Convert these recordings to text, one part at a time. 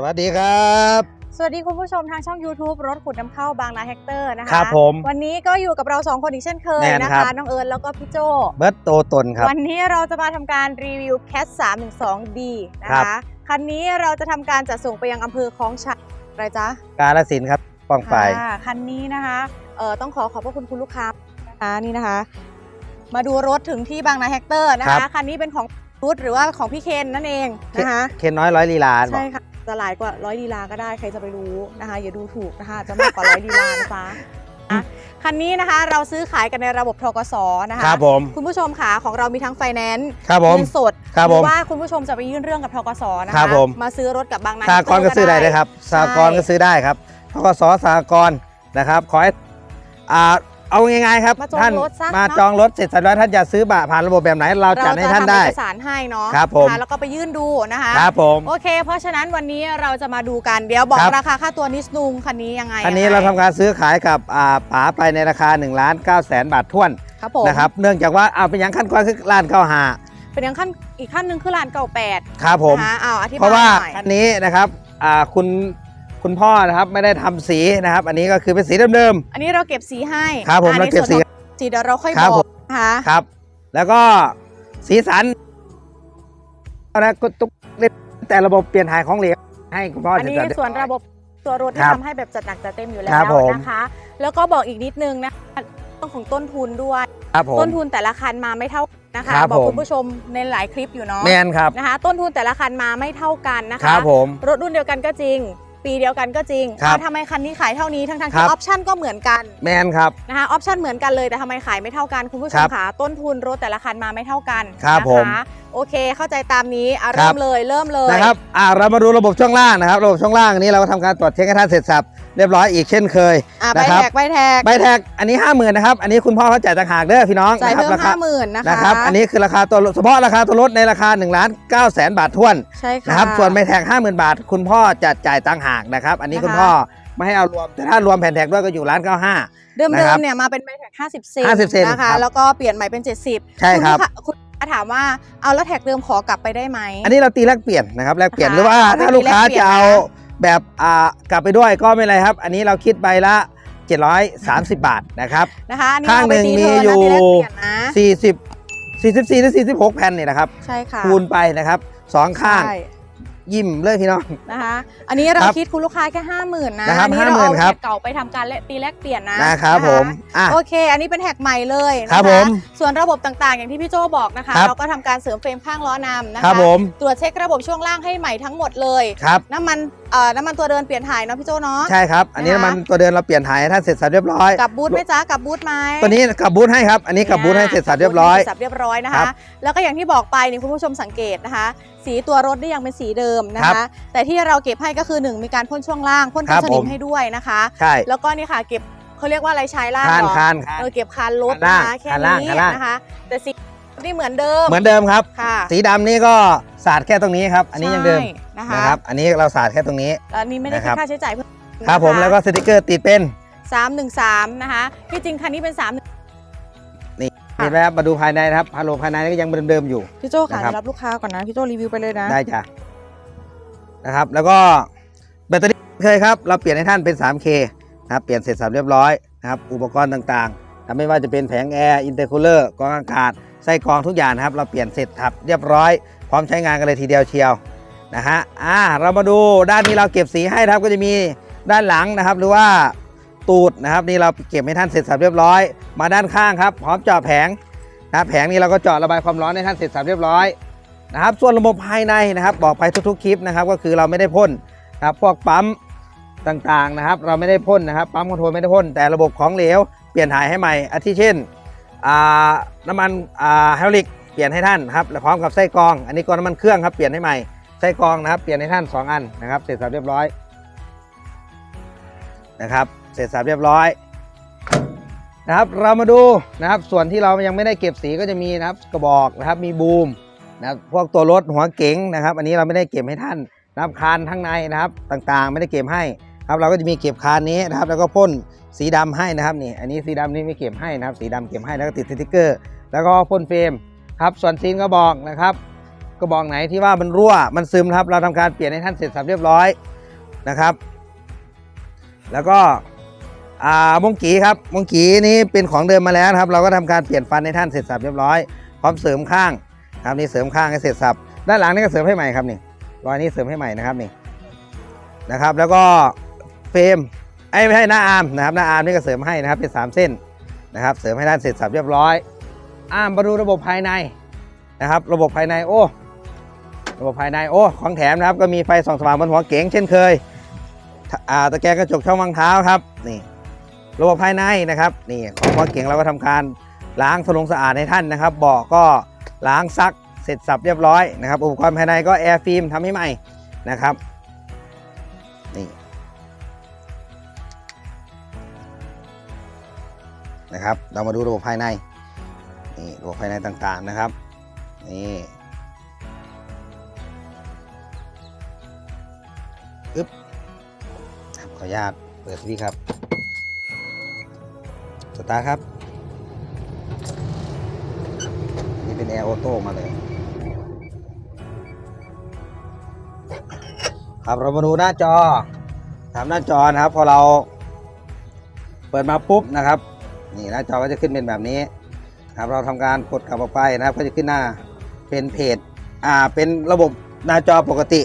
ค่ะสวัสดีครับ สวัสดีคุณผู้ชมทางช่อง YouTube รถขุดนำเข้าบางนาแฮกเตอร์นะคะครับผมวันนี้ก็อยู่กับเราสองคนอีกเช่นเคยแน่นนะครัคะบน้องเอิญแล้วก็พี่โจ เบิร์ตโตตนครับ วันนี้เราจะมาทำการรีวิว Cat 312D นะครัคะ บ คันนี้เราจะทำการจัดส่งไปยังอำเภอคลองชัยอะไรจ๊ะกาลสินธุ์ครับป้องไฟค่ะคันนี้นะคะเอ่อต้องขอขอบพระคุณคุณลูกค้านะคะนี่นะคะ มาดูรถถึงที่บางนาแฮกเตอร์นะครัคะ บ คันนี้เป็นของรุดหรือว่าของพี่เคนนั่นเองนะคะ เคนน้อยร้อยลีลาบอใช่กค่ะ จะหลายกว่าร้อยลีลาก็ได้ใครจะไปรู้นะคะอย่าดูถูกนะคะจะมากกว่าร้อยลีลานะจ๊ะอะคันนี้นะคะเราซื้อขายกันในระบบทกสนะคะครับผมคุณผู้ชมค่ะของเรามีทั้งไฟแนนซ์ครับผมเงินสดครับหรืผมว่าคุณผู้ชมจะไปยื่นเรื่องกับทกสนะครัคะบผมมาซื้อรถกับบางนาสากรณ์ก็ซื้อได้เลยครับสากรณ์ก็ซื้อได้ครับทกสสากรณ์นะครับขอให้อ่า เอาง่ายๆครับมาจองท่านรถซะมาเนอะ จองรถเสร็จสับแล้วท่านจะซื้อบัตรผ่านระบบแบบไหน เราเราจัดให้ท่านจะทำได้เอกสารให้เนาะครับผม นะะแล้วก็ไปยื่นดูนะคะครับผม โอเค เพราะฉะนั้นวันนี้เราจะมาดูกันเดี๋ยวบอกครับ ราคาค่าตัวนิดนึงคันนี้ยังไงอันนี้ยังไงเราทำการซื้อขายกับอ่าป๋าไปในราคา1นึ่งล้านเก้าแสนบาทท้วนครับผมนะครับเนื่องจากว่าเอาเป็นอย่างขั้นก่อนคือล้านเก้าหาเป็นยังขั้นอีกขั้นหนึ่งคือลานเก่าแปดครับผม นะคะอ้าวอธิบายเพราะว่าหน่อย คันนี้นะครับอ่าคุณ คุณพ่อนะครับไม่ได้ทำสีนะครับ อันนี้ก็คือเป็นสีเดิม อันนี้เราเก็บสีให้ครับผมอ่เราเก็บสีในวนของสีเดี๋ยวเราค่อยครับบผอกม นะคะๆครับ แล้วก็สีสันนะก็ทุกแต่ระบบเปลี่ยนถ่ายของเหลวให้คุณพ่ออันนี้จัด ส่วนระบบตัวรถที่ครับทำให้แบบจัดหนักจัดเต็มอยู่แล้ครัวบผม นะคะ แล้วก็บอกอีกนิดนึงนะเรื่องของต้นทุนด้วย ครับผม ต้นทุนแต่ละคันมาไม่เท่ากันนะคะครับบอกผม คุณผู้ชมในหลายคลิปอยู่เนาะแมนครับนะคะ ต้นทุนแต่ละคันมาไม่เท่ากันนะคคะ รับผม รถรุ่นเดียวกันก็จริง ปีเดียวกันก็จริงครับอ่าทำไมคันนี้ขายเท่านี้ทั้งๆครัที่บออปชั่นก็เหมือนกันแมนครับ นะคะออปชันเหมือนกันเลยแต่ทำไมขายไม่เท่ากันคุณผู้ชครัมบคะต้นทุนรถแต่ละคันมาไม่เท่ากันครับนะผม คะ โอเคเข้าใจตามนี้อะครัเริ่บมเลยเริ่มเลยนะครับอ่าเรามาดูระบบช่วงล่างนะครับ ระบบช่วงล่างนี้เราก็ทำการตรวจเช็คให้ท่านเสร็จสับเรียบร้อยอีกเช่นเคยอะใบนะครับแท็กใบแท็กใบแท็กอันนี้5 0,000นะครับ อันนี้คุณพ่อเขาจ่ายต่างหากเด้อพี่น้องจ่ายนะครัเพิ่มราคาห้าหมื่นนะคะนะครับ อันนี้คือราคาตัวเฉพาะราคาตัวรถในราคา1ล้าน9แสนบาทท้วนใช่ค่ะนะครับส่วนใบแท็ก50,000บาท คุณพ่อจะจ่ายต่างหากนะครับ อันนี้นะคะคุณพ่อไม่ให้เอารวมแต่ถ้ารวมแผ่นแท็กด้วยก็อยู่ล้าน95เดิมนะเดิครัมบเนี่ยมาเป็นใบแท็ก50 เซน50เซนนะครัคะบแล้วก็เปลี่ยนใหม่เป็น 70ใช่ครับ ณลูกาคุณ ลูกค้าถามว่าเอาแล้วแท็กเดิมขอกลับไปได้ไหม อันนี้เราตีแลกเปลี่ยนนะครับแลกเปลี่ยนนะคะหรือว่าเอาไปถ้าลูกค้าตีแลกเปลี่ยนจะเอานะแบบอ่ากลับไปด้วยก็ไม่เป็นไรครับ อันนี้เราคิดใบละ 730 บาาทนะครับนะคะอันนี้ข้างเอไปหนึ่งตีมีเทิร์นอยู่นะตีแลกเปลี่ยนนะ40 44หรือ46 แผ่นนี่นะครับใช่ค่ะคูณไปนะครับสองข้างใช่ ยิ้มเลยพี่น้อง นะคะ อันนี้เราครับคิดคุณลูกค้าแค่ห้าหมื่นนะนะครับอันี้เราเอา50,000ครับแท็กเก่าไปทำการและตีแลกเปลี่ยนนะนะครับนะะผมอะโอเค อันนี้เป็นแท็กใหม่เลยนะะครับผมส่วนระบบต่างๆ อย่างที่พี่โจบอกนะคะ ครับเราก็ทำการเสริมเฟรมข้างล้อนำนะครัคะบผม ตรวจเช็คระบบช่วงล่างให้ใหม่ทั้งหมดเลย ครับ น้ำมันเอ่อน้ำมันตัวเดินเปลี่ยนถ่ายเนาะพี่โจเนาะ ใช่ครับ อันนี้นะคะ มันตัวเดินเราเปลี่ยนถ่ายให้ท่านเสร็จสับเรียบร้อย กับบูธไหมจ๊ะกับบูธไหม ตัวนี้กับบูธให้ครับ อันนี้กับบูธให้เสร็จสับเรียบร้อยเสร็จสับเรียบร้อยนะครัคะ บแล้วก็อย่างที่บอกไปนี่คุณผู้ชมสังเกตนะคะ สีตัวรถนี่ยังเป็นสีเดิมนะครัคะ บแต่ที่เราเก็บให้ก็คือหนึ่งมีการพ่นช่วงล่างพ่นครักันบสนิผมม ให้ด้วยนะคะ ใช่แล้วก็นี่ค่ะเก็บเขาเรียกว่าอะไรชายล่างคานเหรอคานคาน เออเก็บคานรถคานนะล่างคะแค่คานล่างนี้คานล่าง นะคะ แต่สีนี่เหมือนเดิมเหมือนเดิมครับ ค่ะสีดำนี่ก็สาดแค่ตรงนี้ครับ อันนี้ยังเดิมใช่นะคะนะครับ อันนี้เราสาดแค่ตรงนี้แล้วอันนี้ไม่ได้นะคคิรัดบค่าใช้จ่ายเพิ่มครับผมนะะแล้วก็สติกเกอร์ติดเป็นสามหนึ่งสามนะคะที่จริงคันนี้เป็นสามเห็นไหมครับมาดูภายในนะครับพาโลภายในก็ยังเดิมๆอยู่ พี่โจค่ะนะครับ เดี๋ยวรับลูกค้าก่อนนะ พี่โจรีวิวไปเลยนะ ได้จ้ะ นะครับ แล้วก็แบตเตอรี่เคยครับ เราเปลี่ยนให้ท่านเป็น 3K นะครับ เปลี่ยนเสร็จสับเรียบร้อยนะครับ อุปกรณ์ต่างๆทำไม่ว่าจะเป็นแผงแอร์ อินเตอร์คูลเลอร์กรองอากาศ ไส้กรองทุกอย่างนะครับ เราเปลี่ยนเสร็จทับเรียบร้อย พร้อมใช้งานกันเลยทีเดียวเชียวนะฮะ อ่า เรามาดูด้านนี้เราเก็บสีให้ครับก็จะมีด้านหลังนะครับ หรือว่าตูดนะครับ นี่เราเก็บให้ท่านเสร็จสับเรียบร้อย มาด้านข้างครับ พร้อมเจาะแผงนะแผงนี้เราก็เจาะระบายความร้อนให้ท่านเสร็จสับเรียบร้อย นะครับ ส่วนระบบภายในนะครับ บอกไปทุกๆคลิปนะครับ ก็คือเราไม่ได้พ่นนะครับพวกปั๊มต่างๆนะครับ เราไม่ได้พ่นนะครับ ปั๊มคอนโทรลไม่ได้พ่นแต่ระบบของเหลวเปลี่ยนถ่ายให้ใหม่อาทิเช่นน้ำมันไฮดรอลิกเปลี่ยนให้ท่านครับและพร้อมกับไส้กรอง อันนี้ก็น้ำมันเครื่องครับเปลี่ยนให้ใหม่ไส้กรองนะครับ เปลี่ยนให้ท่าน 2 อันนะครับเสร็จสับเรียบร้อยนะครับ เสร็จสับเรียบร้อยนะครับ เรามาดูนะครับ ส่วนที่เรายังไม่ได้เก็บสีก็จะมีนะครับกระบอกนะครับมีบูม นะพวกตัวรถหัวเก๋งนะครับ อันนี้เราไม่ได้เก็บให้ท่านนะครับคานทั้งในนะครับต่างๆ ไม่ได้เก็บให้ครับเราก็จะมีเก็บคานนี้นะครับ แล้วก็พ่นสีดำให้นะครับนี่อันนี้สีดำนี่ไม่เก็บให้นะครับ สีดำเก็บให้แล้วก็ติดสติกเกอร์ แล้วก็พ่นเฟรมครับส่วนซีนก็บอกนะครับกระบอกไหนที่ว่ามันรั่วมันซึมครับ เราทำการเปลี่ยนให้ท่านเสร็จสับเรียบร้อยนะครับ แล้วก็อ่ามงกีครับมงกีนี้เป็นของเดิมมาแล้วนะครับ เราก็ทำการเปลี่ยนฟันให้ท่านเสร็จสับเรียบร้อย พร้อมเสริมข้าง ครับนี่เสริมข้างให้เสร็จสับด้านหลังนี่ก็เสริมให้ใหม่ครับนี่รอยนี้เสริมให้ใหม่นะครับนี่นะครับ แล้วก็เฟรมไอ้ไม่ใช่หน้าอาร์มนะครับหน้าอาร์มนี่ก็เสริมให้นะครับเป็นสามเส้นนะครับ เสริมให้ท่านเสร็จสับเรียบร้อยอาร์มมาดูระบบภายในนะครับ ระบบภายในโอ้ระบบภายในโอ้ของแถมนะครับ ก็มีไฟส่องสว่างบนหัวเก๋งเช่นเคยอ่าตะแกรงกระจกช่องวางเท้าครับนี่ระบบภายในนะครับนี่ของหัวเก๋งเราก็ทำการล้างสลงสะอาดให้ท่านนะครับเบาะก็ ล้างซักเสร็จสับเรียบร้อยนะครับ อุปกรณ์ภายในก็แอร์ฟิล์มทำให้ใหม่นะครับนี่นะครับ เรามาดูระบบภายในนี่ระบบภายในต่างๆนะครับนี่อึ๊บขออนุญาตเปิดที่ครับ สตาร์ครับ นี่ เป็นแอร์ออโต้มาเลย ครับเรามาดูหน้าจอถามหน้าจอนะครับ พอเราเปิดมาปุ๊บนะครับ นี่หน้าจอก็จะขึ้นเป็นแบบนี้ครับเราทำการกดกลับออกไปนะครับ ก็จะขึ้นหน้าเป็นเพจอ่าเป็นระบบหน้าจอปกติ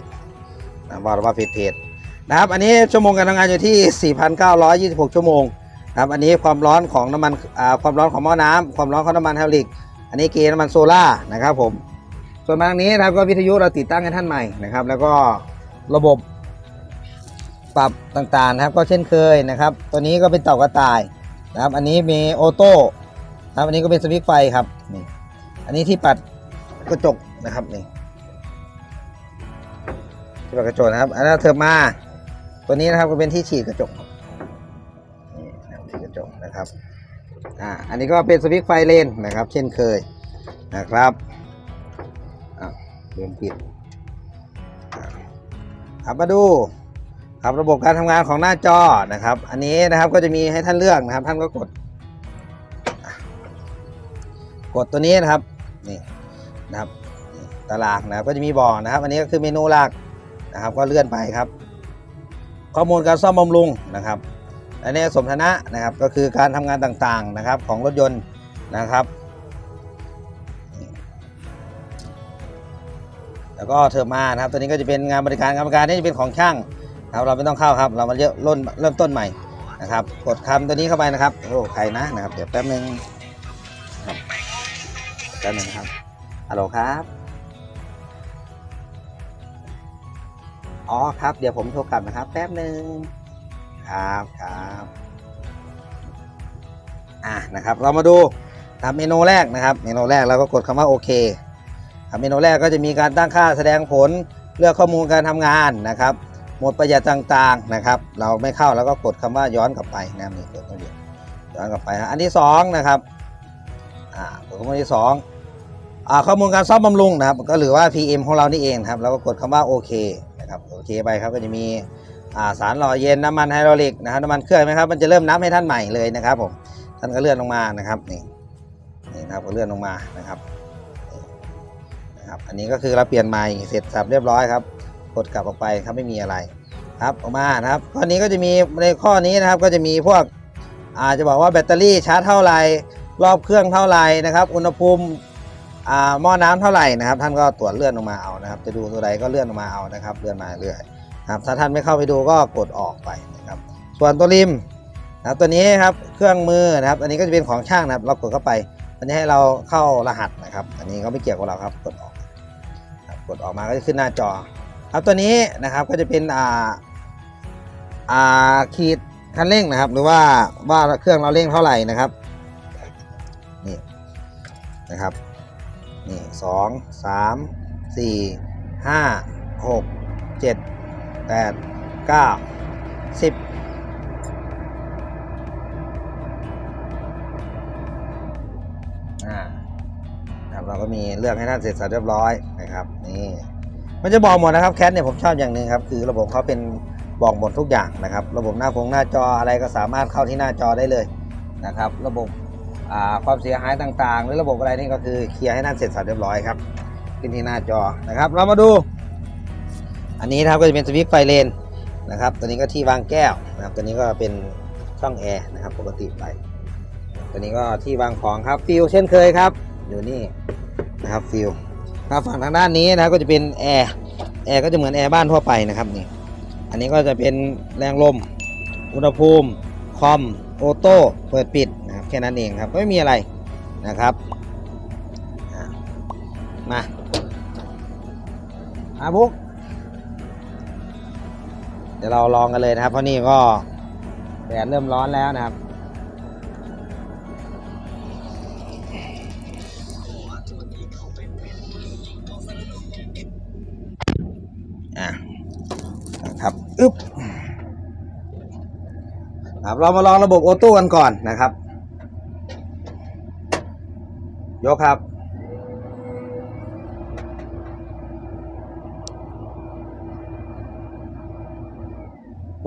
นะบอกว่าเพจเพจนะครับ อันนี้ชั่วโมงการทำงานอยู่ที่ 4,926 ชั่วโมงครับอันนี้ความร้อนของน้ำมันอ่าความร้อนของหม้อน้ำความร้อนของน้ำมันไฮดรอลิก อันนี้เกณฑ์น้ำมันโซล่านะครับผม ส่วนมาทางนี้นะครับก็วิทยุเราติดตั้งให้ท่านใหม่นะครับ แล้วก็ระบบปรับต่างๆนะครับ ก็เช่นเคยนะครับ ตัวนี้ก็เป็นเต่ากระต่ายนะครับ อันนี้มีออโต้นะครับอันนี้ก็เป็นสวิตช์ไฟครับนี่อันนี้ที่ปัดกระจกนะครับนี่ที่ปัดกระจกนะครับ อันนั้นเธอมา ตัวนี้นะครับก็เป็นที่ฉีดกระจกนี่นะครับฉีดกระจกนะครับ อ่าอันนี้ก็เป็นสวิตช์ไฟเลนนะครับ เช่นเคยนะครับอะเริ่มปิดครับมาดูครับระบบการทำงานของหน้าจอนะครับ อันนี้นะครับก็จะมีให้ท่านเลือกนะครับ ท่านก็กด กดตัวนี้นะครับนี่นะครับตารางนะครับก็จะมีบอกนะครับ อันนี้ก็คือเมนูหลักนะครับ ก็เลื่อนไปครับ ข้อมูลการซ่อมบำรุงนะครับ อันนี้สมรรถนะนะครับก็คือการทำงานต่างๆนะครับของรถยนต์นะครับ แล้วก็เทอร์มานะครับตัวนี้ก็จะเป็นงานบริการงานบริการนี่จะเป็นของช่างครับเราไม่ต้องเข้าครับ เรามาเริ่มเริ่มเริ่มต้นใหม่นะครับ กดคำตัวนี้เข้าไปนะครับโอ้ใครนะนะครับเดี๋ยวแป๊บนึงครับแป๊บนึงครับฮัลโหลครับอ๋อครับ เดี๋ยวผมโทรกลับนะครับ แป๊บหนึ่ง ครับครับอะนะครับเรามาดูครับเมนูแรกนะครับเมนูแรกเราก็กดคำว่าโอเคเมนูแรกก็จะมีการตั้งค่าแสดงผลเลือกข้อมูลการทำงานนะครับ หมดประหยัดต่างๆนะครับ เราไม่เข้าแล้วก็กดคำว่าย้อนกลับไปนะนี่กดตรงนี้ย้อนกลับไปฮะอันที่สองนะครับอ่ากดข้อมูลที่สองอ่าข้อมูลการซ่อมบำรุงนะครับ ก็หรือว่า PM ของเรานี่เองครับเราก็กดคำว่าโอเคนะครับโอเคไปครับก็จะมี สารหล่อเย็นน้ำมันไฮดรอลิกนะครับน้ำมันเครื่องไหมครับมันจะเริ่มนับให้ท่านใหม่เลยนะครับผมท่านก็เลื่อนลงมานะครับนี่นี่นะครับก็เลื่อนลงมานะครับนะครับ อันนี้ก็คือเราเปลี่ยนใหม่เสร็จสับเรียบร้อยครับกดกลับออกไปครับไม่มีอะไรครับออกมานะครับข้อนี้ก็จะมีในข้อนี้นะครับก็จะมีพวกอาจจะบอกว่าแบตเตอรี่ชาร์จเท่าไหร่รอบเครื่องเท่าไหร่นะครับอุณหภูมิอ่าหม้อน้ำเท่าไหร่นะครับ ท่านก็ตรวจเลื่อนลงมาเอานะครับ จะดูตัวใดก็เลื่อนลงมาเอานะครับ เลื่อนมาเรื่อย นะครับถ้าท่านไม่เข้าไปดูก็กดออกไปนะครับส่วนตัวริมนะครับตัวนี้ครับเครื่องมือนะครับ อันนี้ก็จะเป็นของช่างนะครับ เรากดเข้าไปมันจะให้เราเข้ารหัสนะครับ อันนี้ก็ไม่เกี่ยวกับเราครับกดออกกดออกมาก็จะขึ้นหน้าจอ ครับตัวนี้นะครับก็จะเป็นอ่าอ่าขีดคันเร่งนะครับ หรือว่าว่าเครื่องเราเร่งเท่าไหร่นะครับนี่นะครับนี่สองสามสี่ห้าหกเจ็ด แปดเก้าสิบอ่าเราก็มีเลือกให้ท่านเสร็จสับเรียบร้อยนะครับนี่มันจะบอกหมดนะครับแคทเนี่ยผมชอบอย่างหนึ่งครับคือระบบเขาเป็นบอกหมดทุกอย่างนะครับ ระบบหน้าคงหน้าจออะไรก็สามารถเข้าที่หน้าจอได้เลยนะครับ ระบบความเสียหายต่างๆ หรือระบบอะไรนี่ก็คือเคลียร์ให้นั่นเสร็จสับเรียบร้อยครับขึ้นที่หน้าจอนะครับ เรามาดู อันนี้นะครับก็จะเป็นสวิตช์ไฟเลนนะครับ ตัวนี้ก็ที่วางแก้วนะครับ ตัวนี้ก็เป็นช่องแอร์นะครับ ปกติไป ตัวนี้ก็ที่วางของครับฟิลเช่นเคยครับ อยู่นี่นะครับฟิลถ้าฝั่งทางด้านนี้นะครับก็จะเป็นแอร์ แอร์ก็จะเหมือนแอร์บ้านทั่วไปนะครับนี่ อันนี้ก็จะเป็นแรงลม อุณหภูมิ คอม โอโต้ เปิดปิดนะครับแค่นั้นเองครับ ไม่มีอะไรนะครับ มาอาบุ๊ก ดี๋ยวเราลองกันเลยนะครับ เพราะนี่ก็แดดเริ่มร้อนแล้วนะครับอะนะครับอึ๊บครับเรามาลองระบบออโต้กันก่อนนะครับ ยกครับ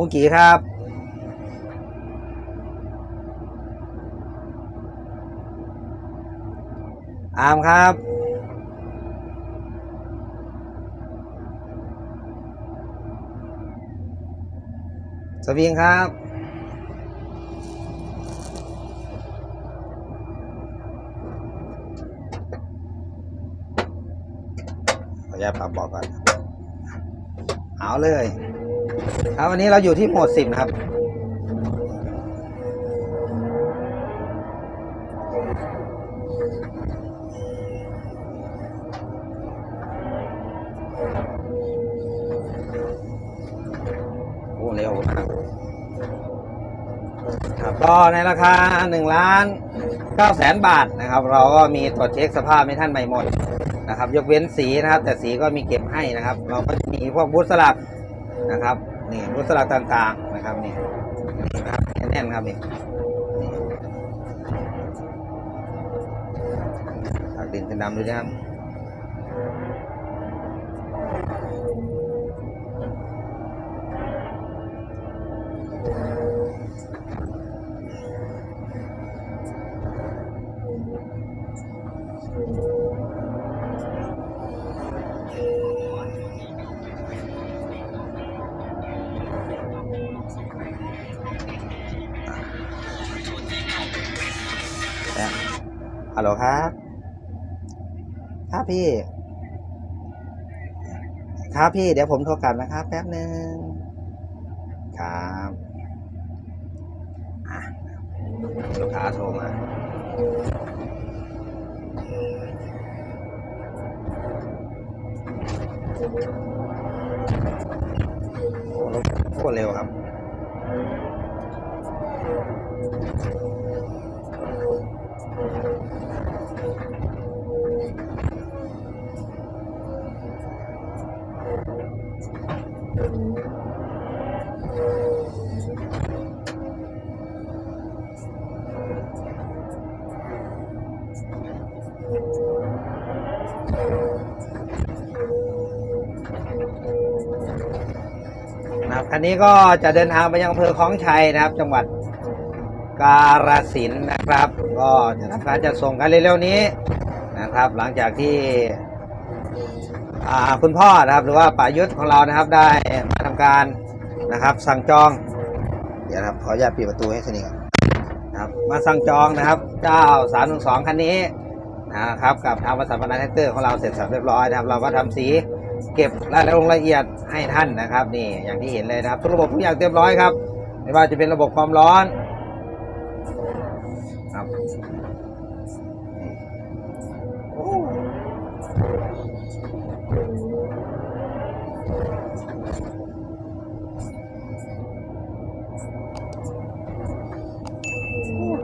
บุ้งกีครับ อามครับ สวิงครับ ขออนุญาตปรับบอกก่อน เอาเลย ครับวันนี้เราอยู่ที่โหมดสิบนะครับโอ้เร็วนะครับครับก็ในราคา1ล้าน9แสนบาทนะครับ เราก็มีตรวจเช็คสภาพให้ท่านใหม่หมดนะครับ ยกเว้นสีนะครับ แต่สีก็มีเก็บให้นะครับ เราก็จะมีพวกบูธสลัก นะครับนี่บูธสลักต่างๆนะครับนี่นะครับแน่นๆครับนี่นี่ตักดินเป็นดำดูนะครับ ฮัลโหลครับ ครับพี่ ครับพี่ เดี๋ยวผมโทรกลับนะครับ แป๊บหนึ่งครับอะลูกค้าโทรมา นะครับคันนี้ก็จะเดินทางไปยังอำเภอคลองชัยนะครับ จังหวัดกาฬสินนะครับ ก็จะทำการจัดส่งกันเร็วๆนี้นะครับ หลังจากที่คุณพ่อนะครับ หรือว่าป่ายุทธของเรานะครับได้มาทำการนะครับ สั่งจอง เดี๋ยวนะครับขออนุญาตปิดประตูให้สนิทก่นนะครับมาสั่งจองนะครับ เจ้าสามหนึ่งสองคันนี้นะครับกับทางบริษัทบรรณาแท็กเตอร์ของเราเสร็จสับเรียบร้อยนะครับ เราก็ทำสี เก็บรายละเอียดให้ท่านนะครับ นี่อย่างที่เห็นเลยนะครับทุกระบบทุกอย่างเรียบร้อยครับ ไม่ว่าจะเป็นระบบความร้อนครับโอ้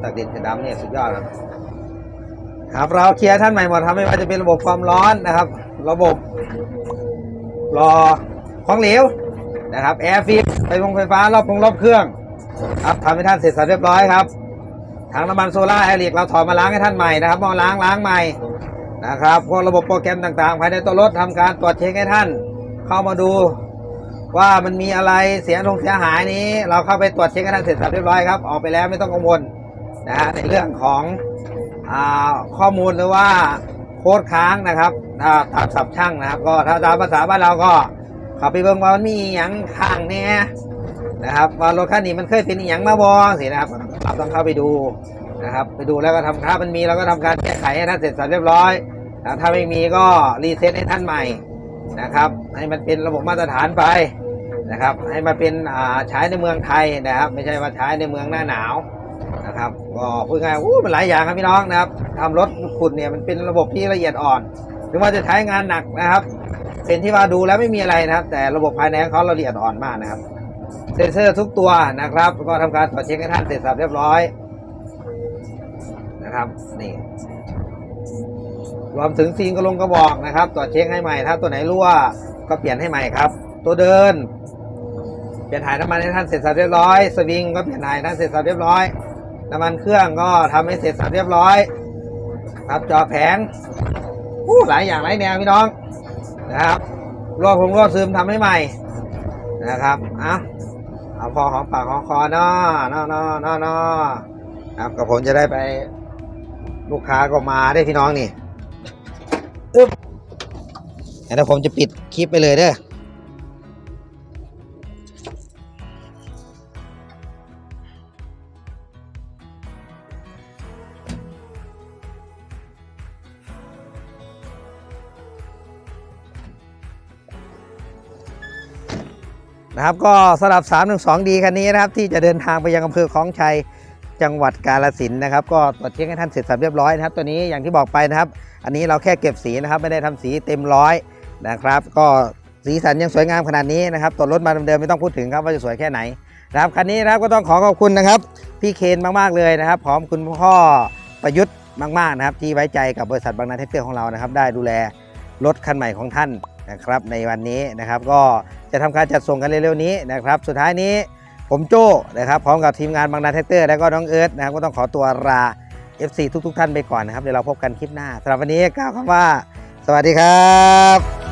ตักดินกระดำเนี่ยสุดยอดครับครับเราเคลียร์ท่านใหม่หมดครับไม่ว่าจะเป็นระบบความร้อนนะครับ ระบบ รอของเหลวนะครับแอร์ฟิตไฟฟงไฟฟ้ารอบคงรอบเครื่องครับทำให้ท่านเสร็จสับเรียบร้อยครับถังน้ำมันโซล่าร์แอริกเราถอดมาล้างให้ท่านใหม่นะครับมาล้างล้างใหม่นะครับพวกระบบโปรแกรมต่างๆ ภายในตัวรถทำการตรวจเช็คให้ท่าน เข้ามาดูว่ามันมีอะไรเสียลงเสียหายนี้ เราเข้าไปตรวจเช็คให้ท่านเสร็จสับเรียบร้อยครับออกไปแล้วไม่ต้องกังวลนะฮะในเรื่องของอข้อมูลหรือว่าโค้ดค้างนะครับ ถาตามศัพท์ช่างนะครับ ก็ถ้าตามภาษาบ้านเราก็เขับไปเบิ่งว่ามันมีอย่างข้างเนี่ยนะครับว่ารถคันนี้มันเคยเป็นอย่างมาบอสินะครับเราต้องเข้าไปดูนะครับ ไปดูแล้วก็ทำถ้ามันมีเราก็ทำการแก้ไขให้ท่านเสร็จสับเรียบร้อยนะถ้าไม่มีก็รีเซ็ตให้ท่านใหม่นะครับ ให้มันเป็นระบบมาตรฐานไปนะครับ ให้มาเป็นอ่าใช้ในเมืองไทยนะครับ ไม่ใช่ว่าใช้ในเมืองหน้าหนาวนะครับก็พูดง่ายๆอู้มันหลายอย่างครับพี่น้องนะครับทำรถขุดเนี่ยมันเป็นระบบที่ละเอียดอ่อน ถึงว่าจะใช้งานหนักนะครับเป็นที่ว่าดูแล้วไม่มีอะไรนะครับ แต่ระบบภายในของเขาละเอียดอ่อนมากนะครับ เซ็นเซอร์ทุกตัวนะครับ ก็ทำการตรวจเช็คให้ท่านเสร็จสับเรียบร้อยนะครับนี่รวมถึงซีนกระลงกระบอกนะครับตรวจเช็คให้ใหม่ถ้าตัวไหนรั่วก็เปลี่ยนให้ใหม่ครับ ตัวเดินเปลี่ยนถ่ายน้ำมันให้ท่านเสร็จสับเรียบร้อย สวิงก็เปลี่ยนถ่ายท่านเสร็จสับเรียบร้อยน้ำมันเครื่องก็ทำให้เสร็จสับเรียบร้อย ครับจอแผง อู้หลายอย่างหลายแนวพี่น้องนะครับรอดคงรอดซึมทำให้ใหม่นะครับอะเอาพอของปากของคอเนาะเนาะเนาะเนาะเนาะครับกับผมจะได้ไปลูกค้าก็มาได้พี่น้องนี่อึ๊บเดี๋ยวผมจะปิดคลิปไปเลยเด้อ นะครับก็สำหรับ 312D คันนี้นะครับที่จะเดินทางไปยังอำเภอคลองชัยจังหวัดกาฬสินนะครับ ก็ตรวจเช็คให้ท่านเสร็จสับเรียบร้อยนะครับ ตัวนี้อย่างที่บอกไปนะครับ อันนี้เราแค่เก็บสีนะครับ ไม่ได้ทำสีเต็มร้อยนะครับ ก็สีสันยังสวยงามขนาดนี้นะครับตัวรถมาเดิมๆไม่ต้องพูดถึงครับว่าจะสวยแค่ไหนนะครับคันนี้นะครับก็ต้องขอขอบคุณนะครับ พี่เคนมากๆเลยนะครับ พร้อมคุณพ่อประยุทธ์มากๆนะครับ ที่ไว้ใจกับบริษัทบางนาเทคเตอร์ของเรานะครับ ได้ดูแลรถคันใหม่ของท่านนะครับ ในวันนี้นะครับ ก็ จะทำการจัดส่งกันเร็วๆนี้นะครับ สุดท้ายนี้ผมโจ้นะครับพร้อมกับทีมงานบางนาเทคเตอร์แล้วก็น้องเอิร์ธนะครับก็ต้องขอตัวลา FC ทุกๆ ท่านไปก่อนนะครับเดี๋ยวเราพบกันคลิปหน้าสำหรับวันนี้กล่าวคำว่า สวัสดีครับ